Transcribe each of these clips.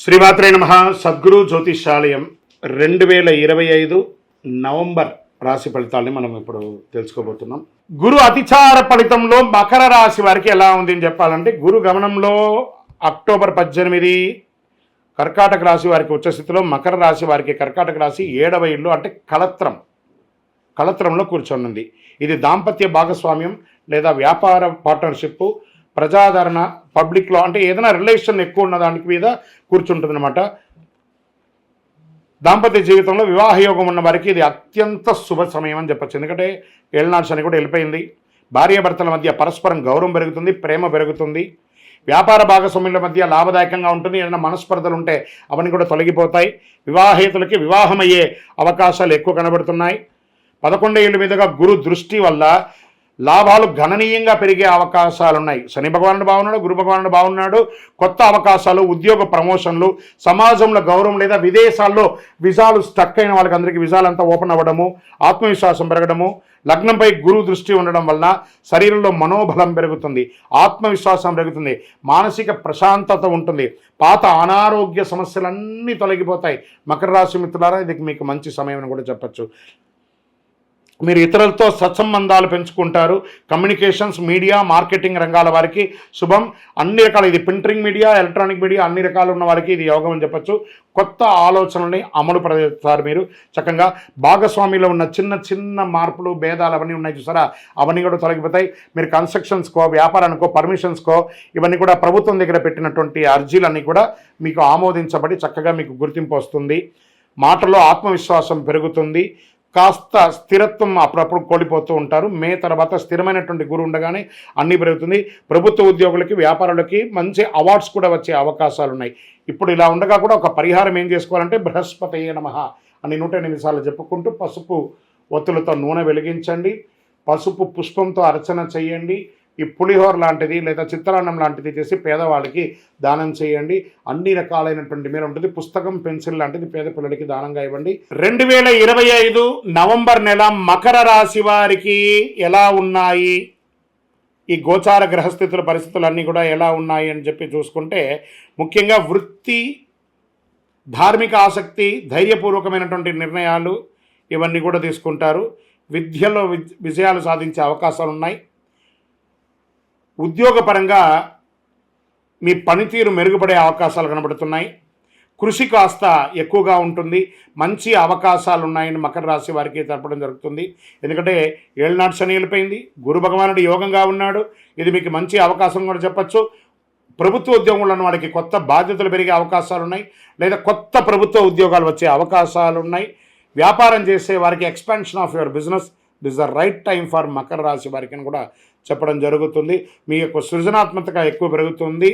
శ్రీమాత్రే నమ. సద్గురు జ్యోతిషాలయం రెండు వేల ఇరవై ఐదు నవంబర్ రాశి ఫలితాలని మనం ఇప్పుడు తెలుసుకోబోతున్నాం. గురు అతిచార ఫలితంలో మకర రాశి వారికి ఎలా ఉంది అని చెప్పాలంటే గురు గమనంలో అక్టోబర్ పద్దెనిమిది కర్కాటక రాశి వారికి ఉచ్చస్థితిలో మకర రాశి వారికి కర్కాటక రాశి ఏడవ ఇల్లు అంటే కలత్రం కలత్రంలో కూర్చొనుంది. ఇది దాంపత్య భాగస్వామ్యం లేదా వ్యాపార పార్ట్నర్షిప్ ప్రజాదరణ పబ్లిక్లో అంటే ఏదైనా రిలేషన్ ఎక్కువ ఉన్న దానికి మీద కూర్చుంటుంది అనమాట దాంపత్య జీవితంలో వివాహ యోగం ఉన్న వారికి ఇది అత్యంత శుభ సమయం అని చెప్పచ్చు. ఎందుకంటే ఏళ్ళనాడు శని కూడా వెళ్ళిపోయింది. భార్యాభర్తల మధ్య పరస్పరం గౌరవం పెరుగుతుంది ప్రేమ పెరుగుతుంది. వ్యాపార భాగస్వాముల మధ్య లాభదాయకంగా ఉంటుంది. ఏదైనా మనస్పర్ధలు ఉంటే అవన్నీ కూడా తొలగిపోతాయి. వివాహేతులకి వివాహమయ్యే అవకాశాలు ఎక్కువ కనబడుతున్నాయి. పదకొండు ఏళ్ళ మీదుగా గురు దృష్టి వల్ల లాభాలు గణనీయంగా పెరిగే అవకాశాలు ఉన్నాయి శని భగవానుడు బాగున్నాడు గురు భగవానుడు బాగున్నాడు కొత్త అవకాశాలు ఉద్యోగ ప్రమోషన్లు సమాజంలో గౌరవం లేదా విదేశాల్లో విజాలు స్టక్ అయిన వాళ్ళకి అందరికీ విజాలంతా ఓపెన్ అవ్వడము ఆత్మవిశ్వాసం పెరగడము లగ్నంపై గురు దృష్టి ఉండడం వలన శరీరంలో మనోబలం పెరుగుతుంది ఆత్మవిశ్వాసం పెరుగుతుంది మానసిక ప్రశాంతత ఉంటుంది పాత అనారోగ్య సమస్యలన్నీ తొలగిపోతాయి. మకర రాశి మిత్రులారా ఇది మీకు మంచి సమయం అని కూడా చెప్పచ్చు. మీరు ఇతరులతో సత్సంబంధాలు పెంచుకుంటారు. కమ్యూనికేషన్స్ మీడియా మార్కెటింగ్ రంగాల వారికి శుభం. అన్ని రకాల ఇది ప్రింటింగ్ మీడియా ఎలక్ట్రానిక్ మీడియా అన్ని రకాలు ఉన్న వారికి ఇది యోగం అని చెప్పచ్చు. కొత్త ఆలోచనల్ని అమలు పరుస్తారు మీరు. చక్కగా భాగస్వామిలో ఉన్న చిన్న చిన్న మార్పులు భేదాలు అవన్నీ ఉన్నాయి చూసారా? అవన్నీ కూడా తొలగిపోతాయి. మీరు కన్స్ట్రక్షన్స్కో వ్యాపారానికో పర్మిషన్స్కో ఇవన్నీ కూడా ప్రభుత్వం దగ్గర పెట్టినటువంటి అర్జీలన్నీ కూడా మీకు ఆమోదించబడి చక్కగా మీకు గుర్తింపు వస్తుంది. మాటలో ఆత్మవిశ్వాసం పెరుగుతుంది. కాస్త స్థిరత్వం అప్పుడప్పుడు కోల్పోతూ ఉంటారు. మే తర్వాత స్థిరమైనటువంటి గురు ఉండగానే అన్నీ పెరుగుతుంది. ప్రభుత్వ ఉద్యోగులకి వ్యాపారులకి మంచి అవార్డ్స్ కూడా వచ్చే అవకాశాలు ఉన్నాయి ఇప్పుడు ఇలా ఉండగా కూడా ఒక పరిహారం ఏం చేసుకోవాలంటే బృహస్పతి నమ అని నూట ఎనిమిది సార్లు చెప్పుకుంటూ పసుపు ఒత్తులతో నూనె వెలిగించండి. పసుపు పుష్పంతో అర్చన చేయండి. ఈ పులిహోర లాంటిది లేదా చిత్రాన్నం లాంటిది చేసి పేదవాళ్ళకి దానం చేయండి. అన్ని రకాలైనటువంటి మేలు ఉంటుంది. పుస్తకం పెన్సిల్ లాంటిది పేద పిల్లలకి దానంగా ఇవ్వండి. రెండు వేల ఇరవై ఐదు నవంబర్ నెల మకర రాశి వారికి ఎలా ఉన్నాయి? ఈ గోచార గ్రహస్థితుల పరిస్థితులు అన్నీ కూడా ఎలా ఉన్నాయి అని చెప్పి చూసుకుంటే ముఖ్యంగా వృత్తి ధార్మిక ఆసక్తి ధైర్యపూర్వకమైనటువంటి నిర్ణయాలు ఇవన్నీ కూడా తీసుకుంటారు. విద్యలో విజ్- విజయాలు సాధించే అవకాశాలు ఉన్నాయి ఉద్యోగపరంగా మీ పనితీరు మెరుగుపడే అవకాశాలు కనబడుతున్నాయి. కృషి కాస్త ఎక్కువగా ఉంటుంది. మంచి అవకాశాలు ఉన్నాయని మకర రాశి వారికి తెలపడం జరుగుతుంది. ఎందుకంటే ఏళ్ళనాడు శని వెళ్ళిపోయింది. గురు భగవానుడు యోగంగా ఉన్నాడు. ఇది మీకు మంచి అవకాశం కూడా చెప్పచ్చు. ప్రభుత్వ ఉద్యోగంలో ఉన్న వాడికి కొత్త బాధ్యతలు పెరిగే అవకాశాలు ఉన్నాయి లేదా కొత్త ప్రభుత్వ ఉద్యోగాలు వచ్చే అవకాశాలు ఉన్నాయి వ్యాపారం చేసే వారికి expansion of your business. This the right time for Makar రాశి వారికి అని కూడా చెప్పడం జరుగుతుంది. మీ యొక్క సృజనాత్మకత ఎక్కువ పెరుగుతుంది.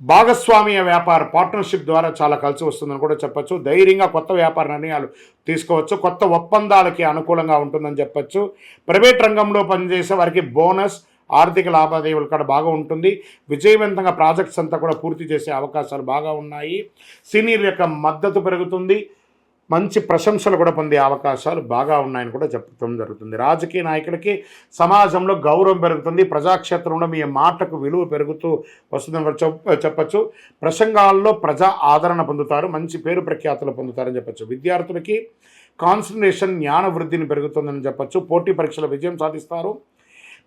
భాగస్వామ్య వ్యాపార పార్ట్నర్షిప్ ద్వారా చాలా కలిసి వస్తుందని కూడా చెప్పచ్చు. ధైర్యంగా కొత్త వ్యాపార నిర్ణయాలు తీసుకోవచ్చు. కొత్త ఒప్పందాలకి అనుకూలంగా ఉంటుందని చెప్పచ్చు. ప్రైవేట్ రంగంలో పనిచేసే వారికి బోనస్ ఆర్థిక లావాదేవీలు కూడా బాగా ఉంటుంది. విజయవంతంగా ప్రాజెక్ట్స్ అంతా కూడా పూర్తి చేసే అవకాశాలు బాగా ఉన్నాయి. సీనియర్ యొక్క మద్దతు పెరుగుతుంది. మంచి ప్రశంసలు కూడా పొందే అవకాశాలు బాగా ఉన్నాయని కూడా చెప్పడం జరుగుతుంది. రాజకీయ నాయకులకి సమాజంలో గౌరవం పెరుగుతుంది ప్రజాక్షేత్రంలో మీ మాటకు విలువ పెరుగుతూ వస్తుందని కూడా చెప్పచ్చు. ప్రసంగాల్లో ప్రజా ఆదరణ పొందుతారు మంచి పేరు ప్రఖ్యాతులు పొందుతారని చెప్పచ్చు. విద్యార్థులకి కాన్సన్ట్రేషన్ జ్ఞాన వృద్ధిని పెరుగుతుందని చెప్పచ్చు. పోటీ పరీక్షల విజయం సాధిస్తారు.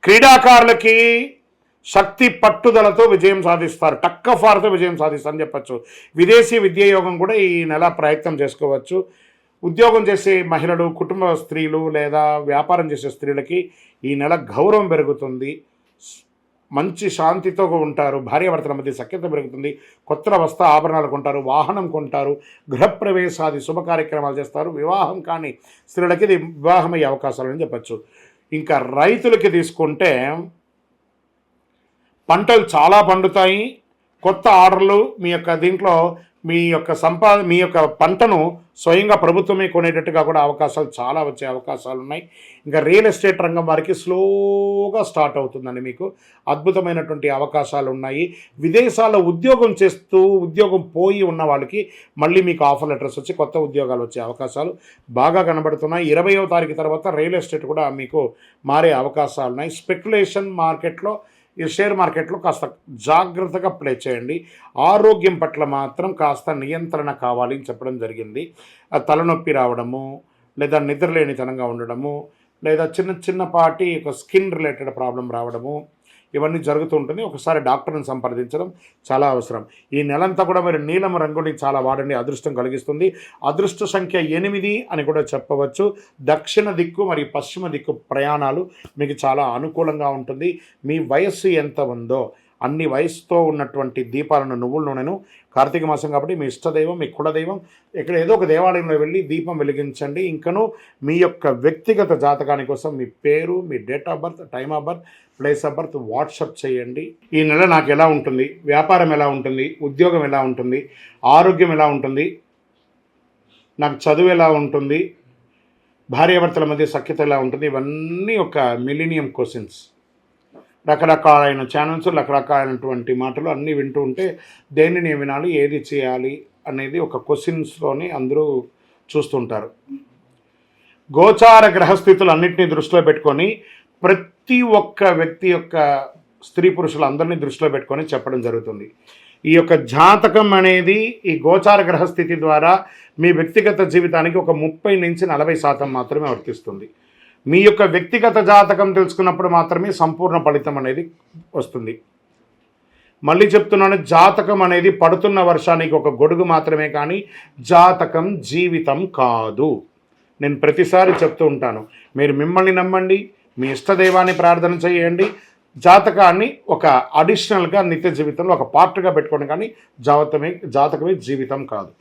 క్రీడాకారులకి శక్తి పట్టుదలతో విజయం సాధిస్తారు. టక్క ఫార్తో విజయం సాధిస్తారని చెప్పచ్చు. విదేశీ విద్యాయోగం కూడా ఈ నెల ప్రయత్నం చేసుకోవచ్చు. ఉద్యోగం చేసే మహిళలు కుటుంబ స్త్రీలు లేదా వ్యాపారం చేసే స్త్రీలకి ఈ నెల గౌరవం పెరుగుతుంది. మంచి శాంతితో ఉంటారు. భార్యాభర్తల మధ్య సఖ్యత పెరుగుతుంది. కొత్త వస్త్ర ఆభరణాలు కొంటారు వాహనం కొంటారు గృహప్రవేశాది శుభ కార్యక్రమాలు చేస్తారు. వివాహం కాని స్త్రీలకి ఇది వివాహమయ్యే అవకాశాలు అని చెప్పచ్చు. ఇంకా రైతులకి తీసుకుంటే పంటలు చాలా పండుతాయి. కొత్త ఆర్డర్లు మీ యొక్క దీంట్లో మీ యొక్క సంపా మీ యొక్క పంటను స్వయంగా ప్రభుత్వమే కొనేటట్టుగా కూడా అవకాశాలు చాలా వచ్చే అవకాశాలు ఉన్నాయి. ఇంకా రియల్ ఎస్టేట్ రంగం వారికి స్లోగా స్టార్ట్ అవుతుందండి మీకు. అద్భుతమైనటువంటి అవకాశాలు ఉన్నాయి. విదేశాల్లో ఉద్యోగం చేస్తూ ఉద్యోగం పోయి ఉన్న వాళ్ళకి మళ్ళీ మీకు ఆఫర్ లెటర్స్ వచ్చి కొత్త ఉద్యోగాలు వచ్చే అవకాశాలు బాగా కనబడుతున్నాయి. ఇరవయో తారీఖు తర్వాత రియల్ ఎస్టేట్ కూడా మీకు మారే అవకాశాలు ఉన్నాయి. స్పెక్యులేషన్ మార్కెట్లో ఈ షేర్ మార్కెట్లో కాస్త జాగ్రత్తగా ప్లే చేయండి. ఆరోగ్యం పట్ల మాత్రం కాస్త నియంత్రణ కావాలి అని చెప్పడం జరిగింది. తలనొప్పి రావడము లేదా నిద్రలేనితనంగా ఉండడము లేదా చిన్న చిన్నపాటి ఒక స్కిన్ రిలేటెడ్ ప్రాబ్లం రావడము ఇవన్నీ జరుగుతూ ఉంటుంది ఒకసారి డాక్టర్ని సంప్రదించడం చాలా అవసరం. ఈ నెలంతా కూడా మీరు నీలం రంగుని చాలా వాడండి అదృష్టం కలిగిస్తుంది. అదృష్ట సంఖ్య ఎనిమిది అని కూడా చెప్పవచ్చు. దక్షిణ దిక్కు మరియు పశ్చిమ దిక్కు ప్రయాణాలు మీకు చాలా అనుకూలంగా ఉంటుంది. మీ వయస్సు ఎంత ఉందో అన్ని వయసుతో ఉన్నటువంటి దీపాలను నువ్వుల నూనెను కార్తీక మాసం కాబట్టి మీ ఇష్టదైవం మీ కులదైవం ఇక్కడ ఏదో ఒక దేవాలయంలో వెళ్ళి దీపం వెలిగించండి. ఇంకను మీ యొక్క వ్యక్తిగత జాతకాని కోసం మీ పేరు మీ date of birth time of birth place of birth WhatsApp చేయండి. ఈ నెల నాకు ఎలా ఉంటుంది? వ్యాపారం ఎలా ఉంటుంది? ఉద్యోగం ఎలా ఉంటుంది? ఆరోగ్యం ఎలా ఉంటుంది? నాకు చదువు ఎలా ఉంటుంది? భార్యాభర్తల మధ్య సఖ్యత ఎలా ఉంటుంది? ఇవన్నీ ఒక మిలీనియం క్వశ్చన్స్. రకరకాలైన ఛానల్స్ రకరకాలైనటువంటి మాటలు అన్నీ వింటూ ఉంటే దేనిని వినాలి ఏది చేయాలి అనేది ఒక క్వశ్చన్స్తోని అందరూ చూస్తుంటారు. గోచార గ్రహస్థితులు అన్నింటినీ దృష్టిలో పెట్టుకొని ప్రతి ఒక్క వ్యక్తి యొక్క స్త్రీ పురుషులందరినీ దృష్టిలో పెట్టుకొని చెప్పడం జరుగుతుంది. ఈ యొక్క జాతకం అనేది ఈ గోచార గ్రహస్థితి ద్వారా మీ వ్యక్తిగత జీవితానికి ఒక ముప్పై నుంచి నలభై శాతం మాత్రమే వర్తిస్తుంది. మీ యొక్క వ్యక్తిగత జాతకం తెలుసుకున్నప్పుడు మాత్రమే సంపూర్ణ ఫలితం అనేది వస్తుంది. మళ్ళీ చెప్తున్నాను జాతకం అనేది పడుతున్న వర్షానికి ఒక గొడుగు మాత్రమే కానీ జాతకం జీవితం కాదు. నేను ప్రతిసారి చెప్తూ ఉంటాను మీరు మిమ్మల్ని నమ్మండి మీ ఇష్టదైవాన్ని ప్రార్థన చేయండి. జాతకాన్ని ఒక అడిషనల్గా నిత్య జీవితంలో ఒక పార్ట్గా పెట్టుకోండి కానీ జాతకమే జాతకమే జీవితం కాదు.